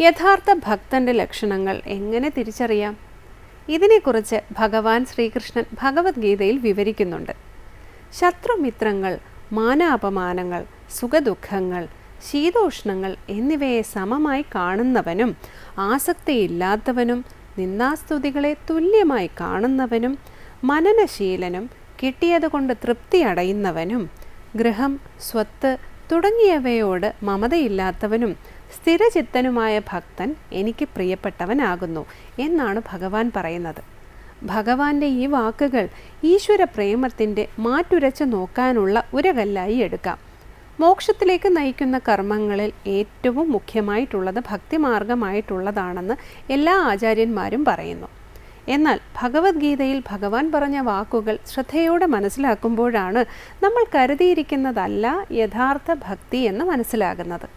യഥാർത്ഥ ഭക്തന്റെ ലക്ഷണങ്ങൾ എങ്ങനെ തിരിച്ചറിയാം? ഇതിനെക്കുറിച്ച് ഭഗവാൻ ശ്രീകൃഷ്ണൻ ഭഗവത്ഗീതയിൽ വിവരിക്കുന്നുണ്ട്. ശത്രുമിത്രങ്ങൾ മാനാപമാനങ്ങൾ സുഖദുഃഖങ്ങൾ ശീതോഷ്ണങ്ങൾ എന്നിവയെ സമമായി കാണുന്നവനും ആസക്തിയില്ലാത്തവനും നിന്ദാസ്തുതികളെ തുല്യമായി കാണുന്നവനും മനനശീലനും കിട്ടിയതുകൊണ്ട് തൃപ്തി അടയുന്നവനും ഗൃഹം സ്വത്ത് തുടങ്ങിയവയോട് മമതയില്ലാത്തവനും സ്ഥിരചിത്തനുമായ ഭക്തൻ എനിക്ക് പ്രിയപ്പെട്ടവനാകുന്നു എന്നാണ് ഭഗവാൻ പറയുന്നത്. ഭഗവാന്റെ ഈ വാക്കുകൾ ഈശ്വര പ്രേമത്തിന്റെ മാറ്റുരച്ച് നോക്കാനുള്ള ഉരകല്ലായി എടുക്കാം. മോക്ഷത്തിലേക്ക് നയിക്കുന്ന കർമ്മങ്ങളിൽ ഏറ്റവും മുഖ്യമായിട്ടുള്ളത് ഭക്തിമാർഗമായിട്ടുള്ളതാണെന്ന് എല്ലാ ആചാര്യന്മാരും പറയുന്നു. എന്നാൽ ഭഗവത്ഗീതയിൽ ഭഗവാൻ പറഞ്ഞ വാക്കുകൾ ശ്രദ്ധയോടെ മനസ്സിലാക്കുമ്പോഴാണ് നമ്മൾ കരുതിയിരിക്കുന്നതല്ല യഥാർത്ഥ ഭക്തി എന്ന് മനസ്സിലാകുന്നത്.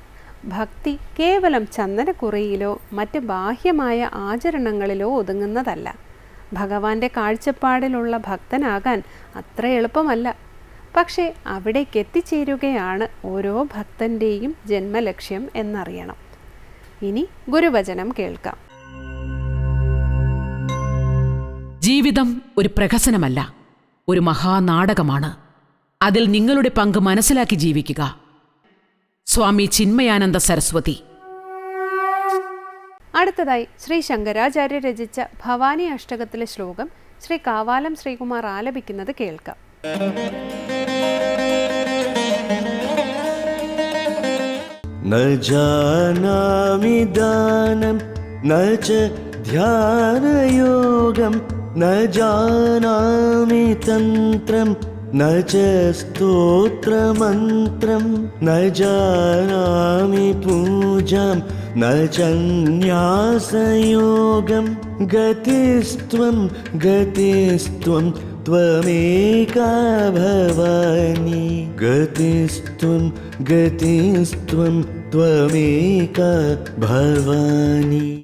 ഭക്തി കേവലം ചന്ദനക്കുറിയിലോ മറ്റ് ബാഹ്യമായ ആചരണങ്ങളിലോ ഒതുങ്ങുന്നതല്ല. ഭഗവാന്റെ കാഴ്ചപ്പാടിലുള്ള ഭക്തനാകാൻ അത്ര എളുപ്പമല്ല. പക്ഷേ അവിടേക്ക് എത്തിച്ചേരുകയാണ് ഓരോ ഭക്തന്റെയും ജന്മലക്ഷ്യം എന്നറിയണം. ഇനി ഗുരുവചനം കേൾക്കാം. ജീവിതം ഒരു പ്രഹസനമല്ല ഒരു മഹാനാടകമാണ് അതിൽ നിങ്ങളുടെ പങ്ക് മനസ്സിലാക്കി ജീവിക്കുക സ്വാമി ചിന്മയാനന്ദ സരസ്വതി അടുത്തതായി ശ്രീ ശങ്കരാചാര്യ രചിച്ച ഭവാനി അഷ്ടകത്തിലെ ശ്ലോകം ശ്രീ കാവാലം ശ്രീകുമാർ ആലപിക്കുന്നത് കേൾക്കാം न जानामि दानं न च ध्यानयोगं न जानामि तन्त्रं, न च स्तोत्रमन्त्रं, न जानामि पूजां, न च न्यासयोगं गतिस्त्वं त्वमेका भवानि गतिस्त्वं गतिस्त्वं त्वमेका भवानि